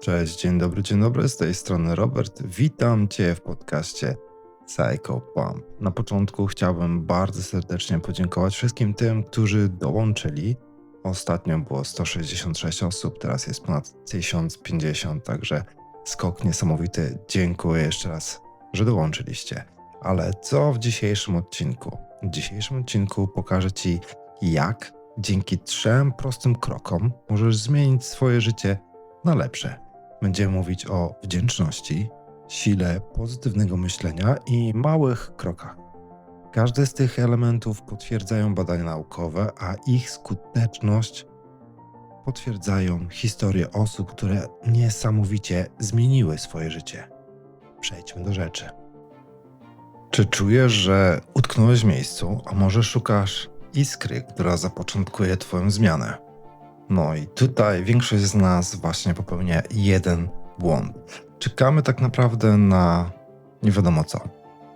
Cześć, dzień dobry, dzień dobry, z tej strony Robert. Witam Cię w podcaście Psycho Pump. Na początku chciałbym bardzo serdecznie podziękować wszystkim tym, którzy dołączyli. Ostatnio było 166 osób, teraz jest ponad 1050, także skok niesamowity. Dziękuję jeszcze raz, że dołączyliście. Ale co w dzisiejszym odcinku? W dzisiejszym odcinku pokażę Ci, jak dzięki trzem prostym krokom możesz zmienić swoje życie na lepsze. Będziemy mówić o wdzięczności, sile pozytywnego myślenia i małych krokach. Każdy z tych elementów potwierdzają badania naukowe, a ich skuteczność potwierdzają historie osób, które niesamowicie zmieniły swoje życie. Przejdźmy do rzeczy. Czy czujesz, że utknąłeś w miejscu, a może szukasz iskry, która zapoczątkuje Twoją zmianę? No i tutaj większość z nas właśnie popełnia jeden błąd. Czekamy tak naprawdę na nie wiadomo co.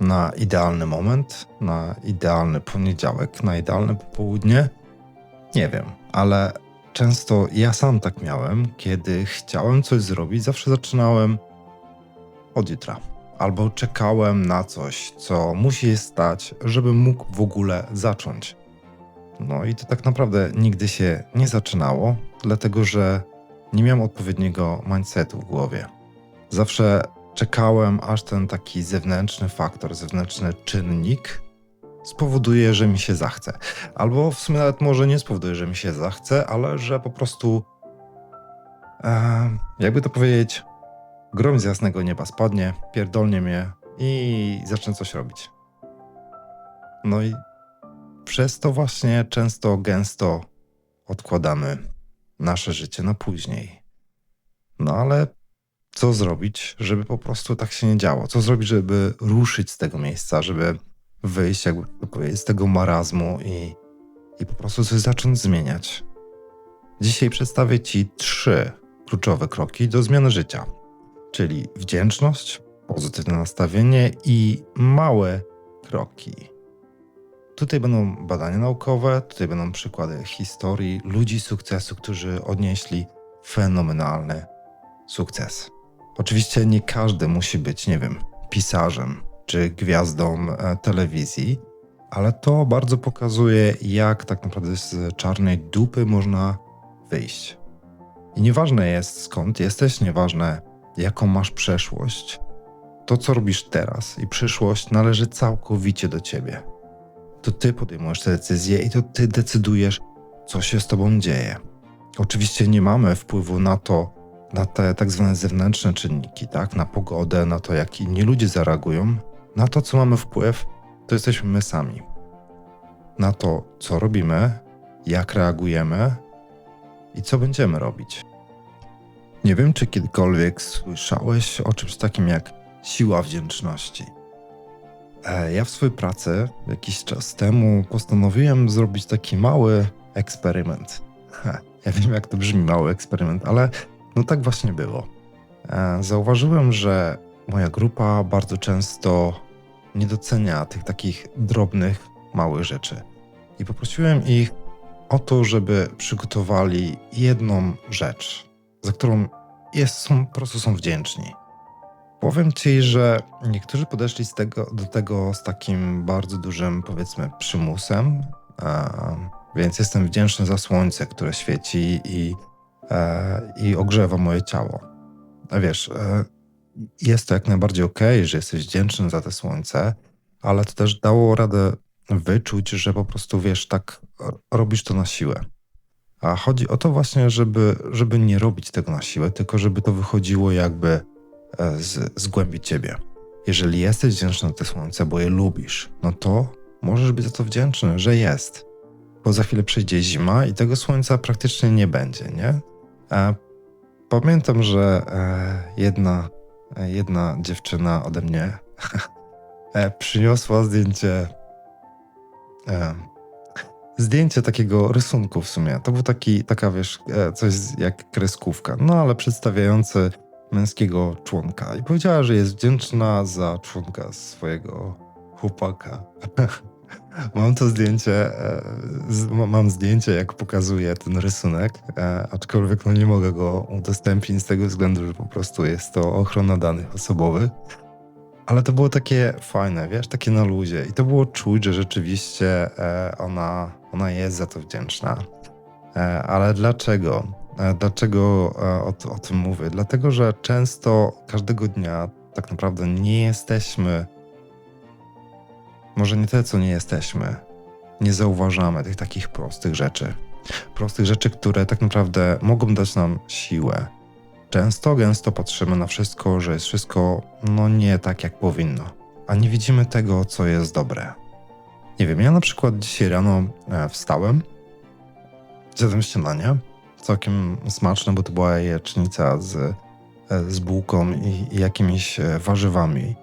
Na idealny moment, na idealny poniedziałek, na idealne popołudnie. Nie wiem, ale często ja sam tak miałem, kiedy chciałem coś zrobić, zawsze zaczynałem od jutra. Albo czekałem na coś, co musi stać, żebym mógł w ogóle zacząć. No i to tak naprawdę nigdy się nie zaczynało, dlatego że nie miałem odpowiedniego mindsetu w głowie. Zawsze czekałem, aż ten taki zewnętrzny faktor, zewnętrzny czynnik spowoduje, że mi się zachce. Albo w sumie nawet może nie spowoduje, że mi się zachce, ale że po prostu, e, jakby to powiedzieć, grom z jasnego nieba spadnie, pierdolnie mnie i zacznę coś robić. No i przez to właśnie często, gęsto odkładamy nasze życie na później. No ale co zrobić, żeby po prostu tak się nie działo? Co zrobić, żeby ruszyć z tego miejsca, żeby wyjść, jakby powiedzieć, z tego marazmu i, i po prostu coś zacząć zmieniać? Dzisiaj przedstawię Ci trzy kluczowe kroki do zmiany życia, czyli wdzięczność, pozytywne nastawienie i małe kroki. Tutaj będą badania naukowe, tutaj będą przykłady historii ludzi sukcesu, którzy odnieśli fenomenalny sukces. Oczywiście nie każdy musi być, nie wiem, pisarzem czy gwiazdą e, telewizji, ale to bardzo pokazuje, jak tak naprawdę z czarnej dupy można wyjść. I nieważne jest skąd jesteś, nieważne jaką masz przeszłość, to co robisz teraz i przyszłość należy całkowicie do ciebie to ty podejmujesz te decyzje i to ty decydujesz, co się z tobą dzieje. Oczywiście nie mamy wpływu na to, na te tak zwane zewnętrzne czynniki, tak? na pogodę, na to, jak inni ludzie zareagują. Na to, co mamy wpływ, to jesteśmy my sami. Na to, co robimy, jak reagujemy i co będziemy robić. Nie wiem, czy kiedykolwiek słyszałeś o czymś takim jak siła wdzięczności. E, ja w swojej pracy jakiś czas temu postanowiłem zrobić taki mały eksperyment. Ja wiem, jak to brzmi, mały eksperyment, ale no tak właśnie było. E, zauważyłem, że moja grupa bardzo często nie docenia tych takich drobnych, małych rzeczy. I poprosiłem ich o to, żeby przygotowali jedną rzecz, za którą jest, są, po prostu są wdzięczni. Powiem ci, że niektórzy podeszli tego, do tego z takim bardzo dużym, powiedzmy, przymusem, więc jestem wdzięczny za słońce, które świeci i, e, i ogrzewa moje ciało. A wiesz, e, jest to jak najbardziej ok, że jesteś wdzięczny za te słońce, ale to też dało radę wyczuć, że po prostu wiesz, tak robisz to na siłę. A chodzi o to właśnie, żeby, żeby nie robić tego na siłę, tylko żeby to wychodziło jakby z, z głębi ciebie. Jeżeli jesteś wdzięczny za te słońce, bo je lubisz, no to możesz być za to wdzięczny, że jest. Bo za chwilę przyjdzie zima i tego słońca praktycznie nie będzie, nie? E, pamiętam, że e, jedna, e, jedna dziewczyna ode mnie e, przyniosła zdjęcie e, zdjęcie takiego rysunku w sumie. To był taki, taka wiesz, coś jak kreskówka, no ale przedstawiający męskiego członka i powiedziała, że jest wdzięczna za członka swojego chłopaka. mam to zdjęcie, e, mam zdjęcie, jak pokazuję ten rysunek, e, aczkolwiek no nie mogę go udostępnić z tego względu, że po prostu jest to ochrona danych osobowych. Ale to było takie fajne, wiesz, takie na luzie. I to było czuć, że rzeczywiście e, ona, ona jest za to wdzięczna. Ale dlaczego? Dlaczego o, o tym mówię? Dlatego, że często każdego dnia tak naprawdę nie jesteśmy może nie te, co nie jesteśmy, nie zauważamy tych takich prostych rzeczy. Prostych rzeczy, które tak naprawdę mogą dać nam siłę. Często, gęsto patrzymy na wszystko, że jest wszystko no nie tak, jak powinno, a nie widzimy tego, co jest dobre. Nie wiem, ja na przykład dzisiaj rano e, wstałem, zjadłem śniadanie, całkiem smaczne, bo to była jajecznica z, e, z bułką i, i jakimiś e, warzywami.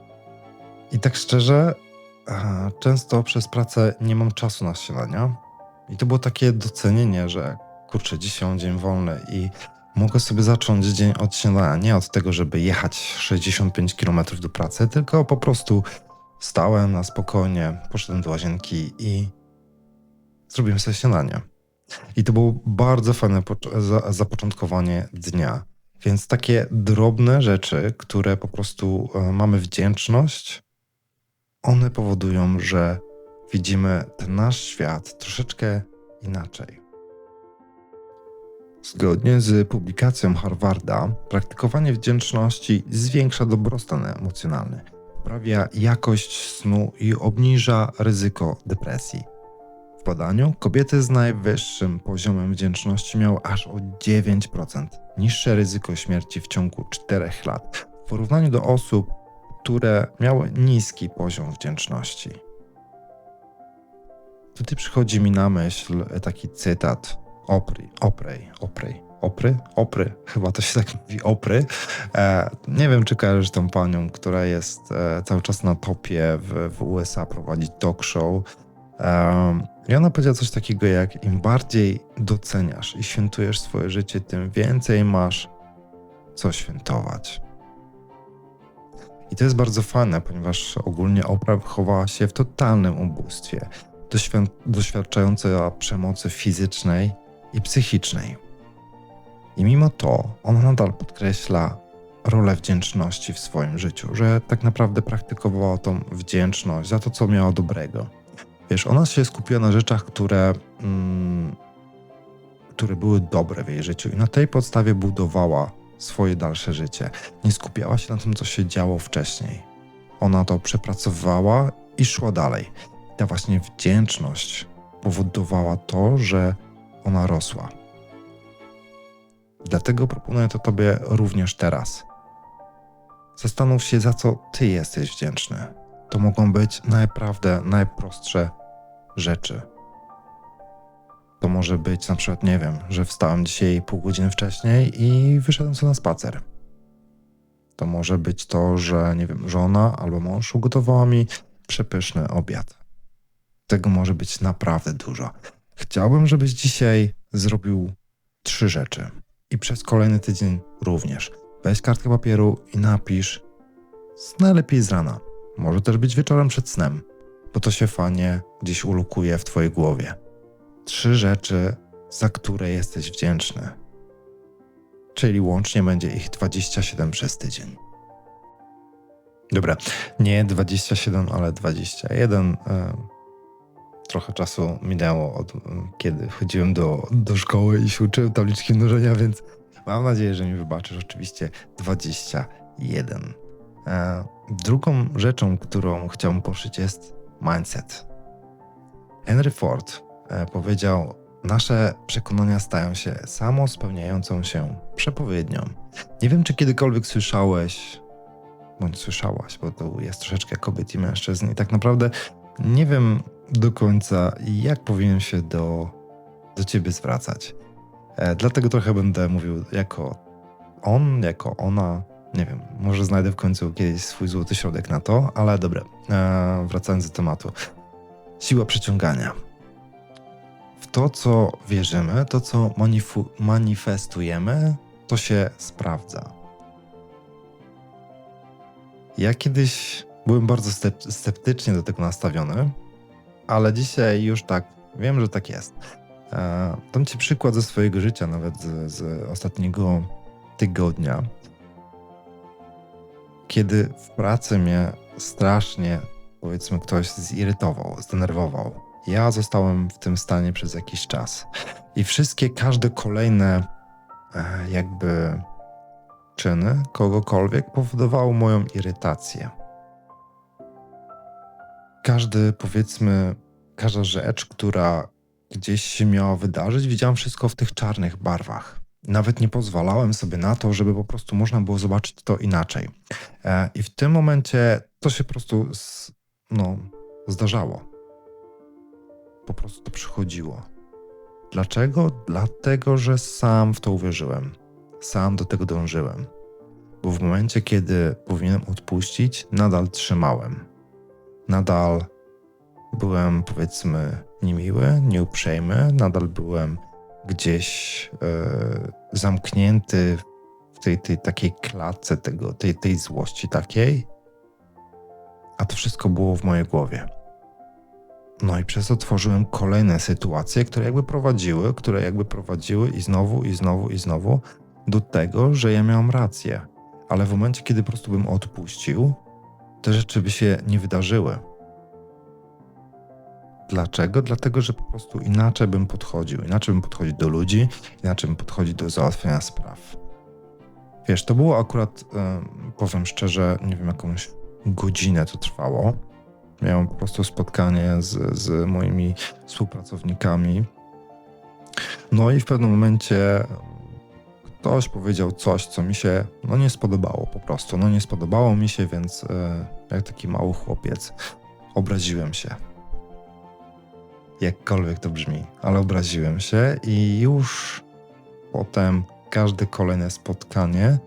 I tak szczerze, często przez pracę nie mam czasu na śniadania. I to było takie docenienie, że kurczę, dzisiaj mam dzień wolny i mogę sobie zacząć dzień od śniadania. Nie od tego, żeby jechać 65 km do pracy, tylko po prostu stałem na spokojnie, poszedłem do łazienki i zrobiłem sobie śniadanie. I to było bardzo fajne zapoczątkowanie dnia. Więc takie drobne rzeczy, które po prostu e, mamy wdzięczność, one powodują, że widzimy ten nasz świat troszeczkę inaczej. Zgodnie z publikacją Harvarda, praktykowanie wdzięczności zwiększa dobrostan emocjonalny, poprawia jakość snu i obniża ryzyko depresji. Badaniu kobiety z najwyższym poziomem wdzięczności miały aż o 9% niższe ryzyko śmierci w ciągu 4 lat w porównaniu do osób które miały niski poziom wdzięczności. Tutaj przychodzi mi na myśl taki cytat Opry, Oprej, Oprej, Opry, Opry, chyba to się tak mówi, Opry. E, nie wiem, czy kojarzysz tą panią, która jest e, cały czas na topie w, w USA, prowadzi talk show. E, I ona powiedziała coś takiego jak im bardziej doceniasz i świętujesz swoje życie, tym więcej masz co świętować. I to jest bardzo fajne, ponieważ ogólnie Oprah chowała się w totalnym ubóstwie, doświadczająca przemocy fizycznej i psychicznej. I mimo to ona nadal podkreśla rolę wdzięczności w swoim życiu, że tak naprawdę praktykowała tą wdzięczność za to, co miała dobrego. Wiesz, ona się skupiła na rzeczach, które, mm, które były dobre w jej życiu i na tej podstawie budowała swoje dalsze życie. Nie skupiała się na tym, co się działo wcześniej. Ona to przepracowała i szła dalej. Ta właśnie wdzięczność powodowała to, że ona rosła. Dlatego proponuję to Tobie również teraz. Zastanów się, za co Ty jesteś wdzięczny. To mogą być naprawdę najprostsze rzeczy to może być na przykład, nie wiem, że wstałem dzisiaj pół godziny wcześniej i wyszedłem sobie na spacer. To może być to, że, nie wiem, żona albo mąż ugotowała mi przepyszny obiad. Tego może być naprawdę dużo. Chciałbym, żebyś dzisiaj zrobił trzy rzeczy. I przez kolejny tydzień również. Weź kartkę papieru i napisz najlepiej z rana. Może też być wieczorem przed snem, bo to się fajnie gdzieś ulukuje w twojej głowie trzy rzeczy, za które jesteś wdzięczny. Czyli łącznie będzie ich 27 przez tydzień. Dobra, nie 27, ale 21. E, trochę czasu minęło od e, kiedy chodziłem do, do szkoły i się uczyłem tabliczki mnożenia, więc mam nadzieję, że mi wybaczysz. Oczywiście 21. E, drugą rzeczą, którą chciałbym poruszyć jest mindset. Henry Ford E, powiedział: Nasze przekonania stają się samospełniającą się przepowiednią. Nie wiem, czy kiedykolwiek słyszałeś, bądź słyszałaś, bo to jest troszeczkę kobiet i mężczyzn, i tak naprawdę nie wiem do końca, jak powinien się do, do ciebie zwracać. E, dlatego trochę będę mówił jako on, jako ona. Nie wiem, może znajdę w końcu kiedyś swój złoty środek na to, ale dobra, e, wracając do tematu. Siła przyciągania to, co wierzymy, to, co manifestujemy, to się sprawdza. Ja kiedyś byłem bardzo sceptycznie do tego nastawiony ale dzisiaj już tak, wiem, że tak jest. E, dam ci przykład ze swojego życia, nawet z, z ostatniego tygodnia, kiedy w pracy mnie strasznie, powiedzmy, ktoś zirytował, zdenerwował. Ja zostałem w tym stanie przez jakiś czas. I wszystkie, każde kolejne e, jakby czyny kogokolwiek powodowały moją irytację. Każdy, powiedzmy, każda rzecz, która gdzieś się miała wydarzyć, widziałem wszystko w tych czarnych barwach. Nawet nie pozwalałem sobie na to, żeby po prostu można było zobaczyć to inaczej. E, I w tym momencie to się po prostu no, zdarzało. Po prostu to przychodziło. Dlaczego? Dlatego, że sam w to uwierzyłem. Sam do tego dążyłem. Bo w momencie, kiedy powinienem odpuścić, nadal trzymałem. Nadal byłem, powiedzmy, niemiły, nieuprzejmy, nadal byłem gdzieś e, zamknięty w tej, tej takiej klatce tego, tej, tej złości takiej, a to wszystko było w mojej głowie. No i przez to tworzyłem kolejne sytuacje, które jakby prowadziły, które jakby prowadziły i znowu, i znowu, i znowu do tego, że ja miałem rację. Ale w momencie, kiedy po prostu bym odpuścił, te rzeczy by się nie wydarzyły. Dlaczego? Dlatego, że po prostu inaczej bym podchodził. Inaczej bym podchodził do ludzi, inaczej bym podchodził do załatwiania spraw. Wiesz, to było akurat, powiem szczerze, nie wiem, jakąś godzinę to trwało. Miałem po prostu spotkanie z, z moimi współpracownikami. No i w pewnym momencie ktoś powiedział coś, co mi się no nie spodobało po prostu. No nie spodobało mi się, więc e, jak taki mały chłopiec obraziłem się jakkolwiek to brzmi, ale obraziłem się i już potem każde kolejne spotkanie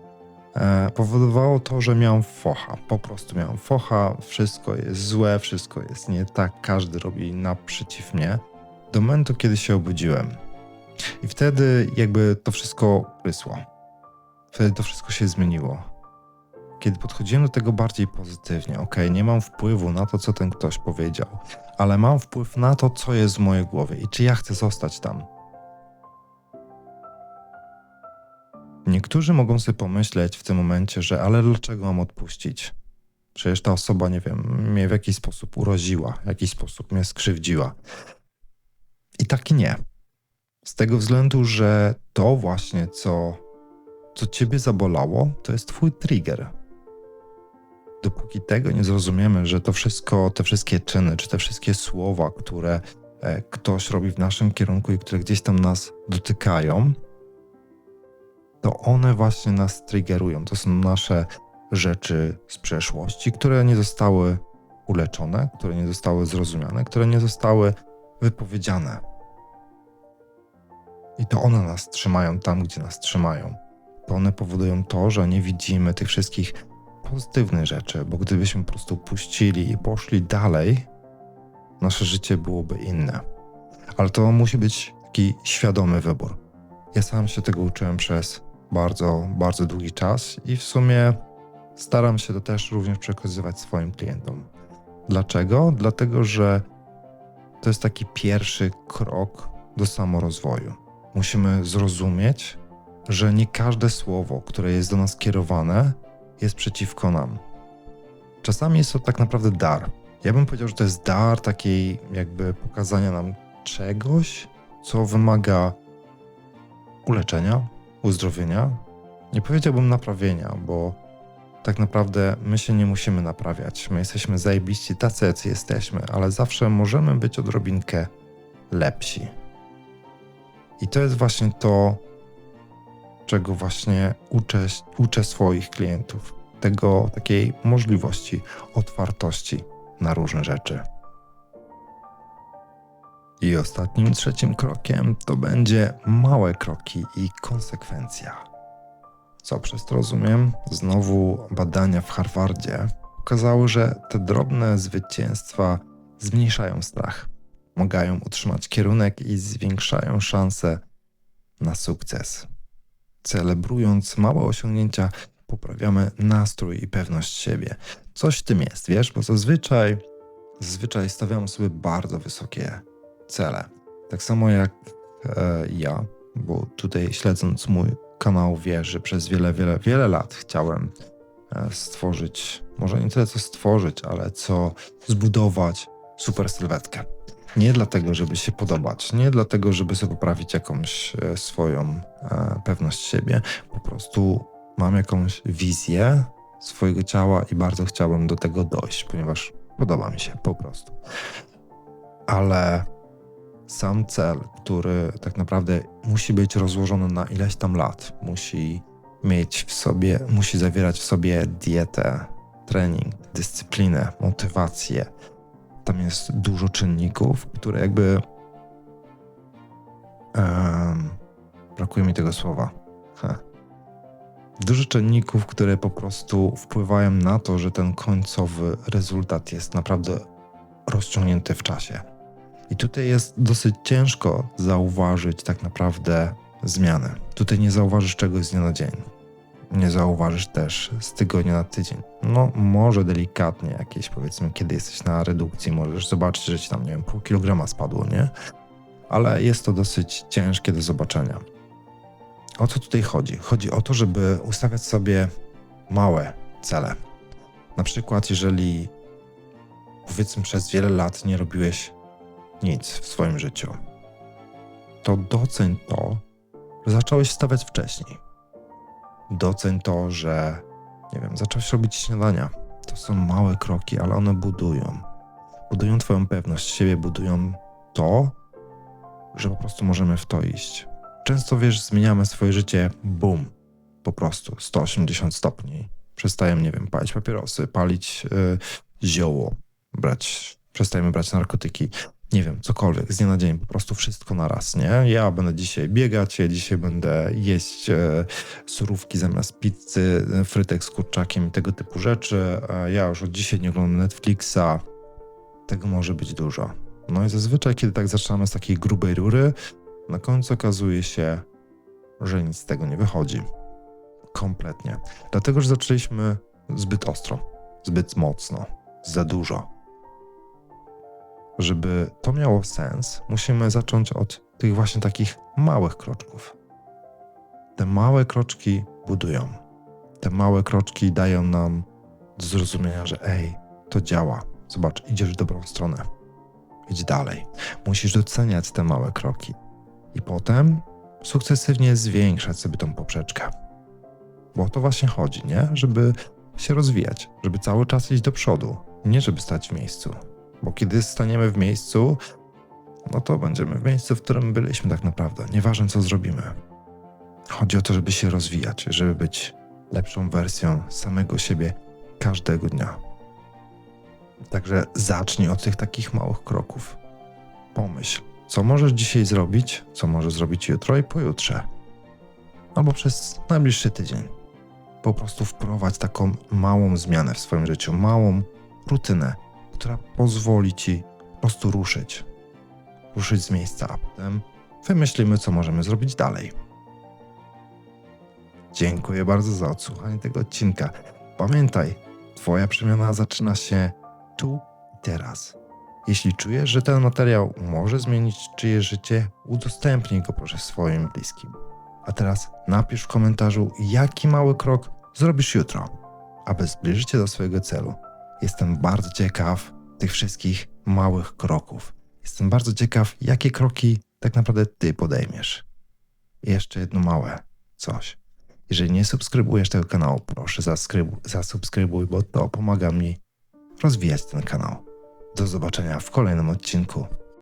e, powodowało to, że miałem focha. Po prostu miałem focha, wszystko jest złe, wszystko jest nie tak, każdy robi naprzeciw mnie. Do momentu, kiedy się obudziłem. I wtedy jakby to wszystko prysło. Wtedy to wszystko się zmieniło. Kiedy podchodziłem do tego bardziej pozytywnie, ok, nie mam wpływu na to, co ten ktoś powiedział, ale mam wpływ na to, co jest w mojej głowie i czy ja chcę zostać tam. Niektórzy mogą sobie pomyśleć w tym momencie, że ale dlaczego mam odpuścić? Przecież ta osoba, nie wiem, mnie w jakiś sposób uraziła, w jakiś sposób mnie skrzywdziła. I tak nie. Z tego względu, że to właśnie, co, co ciebie zabolało, to jest twój trigger dopóki tego nie zrozumiemy, że to wszystko, te wszystkie czyny, czy te wszystkie słowa, które e, ktoś robi w naszym kierunku i które gdzieś tam nas dotykają, to one właśnie nas triggerują. To są nasze rzeczy z przeszłości, które nie zostały uleczone, które nie zostały zrozumiane, które nie zostały wypowiedziane. I to one nas trzymają tam, gdzie nas trzymają. To one powodują to, że nie widzimy tych wszystkich pozytywne rzeczy, bo gdybyśmy po prostu puścili i poszli dalej, nasze życie byłoby inne. Ale to musi być taki świadomy wybór. Ja sam się tego uczyłem przez bardzo, bardzo długi czas i w sumie staram się to też również przekazywać swoim klientom. Dlaczego? Dlatego, że to jest taki pierwszy krok do samorozwoju. Musimy zrozumieć, że nie każde słowo, które jest do nas kierowane, jest przeciwko nam. Czasami jest to tak naprawdę dar. Ja bym powiedział, że to jest dar takiej jakby pokazania nam czegoś, co wymaga uleczenia, uzdrowienia. Nie powiedziałbym naprawienia, bo tak naprawdę my się nie musimy naprawiać. My jesteśmy zajebiści tacy, jacy jesteśmy, ale zawsze możemy być odrobinkę lepsi. I to jest właśnie to, czego właśnie uczę, uczę swoich klientów. Tego takiej możliwości otwartości na różne rzeczy. I ostatnim, trzecim krokiem to będzie małe kroki i konsekwencja. Co przez to rozumiem? Znowu badania w Harvardzie pokazały, że te drobne zwycięstwa zmniejszają strach, pomagają utrzymać kierunek i zwiększają szanse na sukces celebrując małe osiągnięcia, poprawiamy nastrój i pewność siebie. Coś w tym jest, wiesz, bo zazwyczaj zazwyczaj stawiam sobie bardzo wysokie cele. Tak samo jak e, ja, bo tutaj śledząc mój kanał wiesz, że przez wiele, wiele, wiele lat chciałem e, stworzyć, może nie tyle co stworzyć, ale co zbudować super sylwetkę. Nie dlatego, żeby się podobać, nie dlatego, żeby sobie poprawić jakąś e, swoją e, pewność siebie. Po prostu mam jakąś wizję swojego ciała i bardzo chciałbym do tego dojść, ponieważ podoba mi się po prostu. Ale sam cel, który tak naprawdę musi być rozłożony na ileś tam lat, musi mieć w sobie, musi zawierać w sobie dietę, trening, dyscyplinę, motywację. Tam jest dużo czynników, które jakby. Um, brakuje mi tego słowa. Dużo czynników, które po prostu wpływają na to, że ten końcowy rezultat jest naprawdę rozciągnięty w czasie. I tutaj jest dosyć ciężko zauważyć tak naprawdę zmiany. Tutaj nie zauważysz czegoś z dnia na dzień. Nie zauważysz też z tygodnia na tydzień. No, może delikatnie jakieś, powiedzmy, kiedy jesteś na redukcji, możesz zobaczyć, że ci tam, nie wiem, pół kilograma spadło, nie? Ale jest to dosyć ciężkie do zobaczenia. O co tutaj chodzi? Chodzi o to, żeby ustawiać sobie małe cele. Na przykład, jeżeli powiedzmy przez wiele lat nie robiłeś nic w swoim życiu, to doceń to, że zacząłeś stawiać wcześniej. Doceń to, że nie wiem, zacząłeś robić śniadania. To są małe kroki, ale one budują. Budują Twoją pewność siebie, budują to, że po prostu możemy w to iść. Często wiesz, zmieniamy swoje życie, bum, po prostu 180 stopni. Przestajemy, nie wiem, palić papierosy, palić yy, zioło, brać, przestajemy brać narkotyki nie wiem, cokolwiek, z dnia na dzień, po prostu wszystko na raz, nie? Ja będę dzisiaj biegać, ja dzisiaj będę jeść e, surówki zamiast pizzy, e, frytek z kurczakiem i tego typu rzeczy. E, ja już od dzisiaj nie oglądam Netflixa. Tego może być dużo. No i zazwyczaj, kiedy tak zaczynamy z takiej grubej rury, na końcu okazuje się, że nic z tego nie wychodzi. Kompletnie. Dlatego, że zaczęliśmy zbyt ostro, zbyt mocno, za dużo żeby to miało sens, musimy zacząć od tych właśnie takich małych kroczków. Te małe kroczki budują. Te małe kroczki dają nam do zrozumienia, że ej, to działa. Zobacz, idziesz w dobrą stronę. Idź dalej. Musisz doceniać te małe kroki. I potem sukcesywnie zwiększać sobie tą poprzeczkę. Bo o to właśnie chodzi, nie? Żeby się rozwijać, żeby cały czas iść do przodu, nie żeby stać w miejscu. Bo kiedy staniemy w miejscu, no to będziemy w miejscu, w którym byliśmy tak naprawdę. Nieważne co zrobimy. Chodzi o to, żeby się rozwijać, żeby być lepszą wersją samego siebie każdego dnia. Także zacznij od tych takich małych kroków. Pomyśl, co możesz dzisiaj zrobić, co możesz zrobić jutro i pojutrze. Albo przez najbliższy tydzień. Po prostu wprowadź taką małą zmianę w swoim życiu, małą rutynę która pozwoli ci po prostu ruszyć. Ruszyć z miejsca, a potem wymyślimy, co możemy zrobić dalej. Dziękuję bardzo za odsłuchanie tego odcinka. Pamiętaj, Twoja przemiana zaczyna się tu i teraz. Jeśli czujesz, że ten materiał może zmienić czyjeś życie, udostępnij go proszę swoim bliskim. A teraz napisz w komentarzu, jaki mały krok zrobisz jutro, aby zbliżyć się do swojego celu. Jestem bardzo ciekaw tych wszystkich małych kroków. Jestem bardzo ciekaw, jakie kroki tak naprawdę ty podejmiesz. I jeszcze jedno małe coś. Jeżeli nie subskrybujesz tego kanału, proszę zasubskrybuj, zasubskrybuj, bo to pomaga mi rozwijać ten kanał. Do zobaczenia w kolejnym odcinku.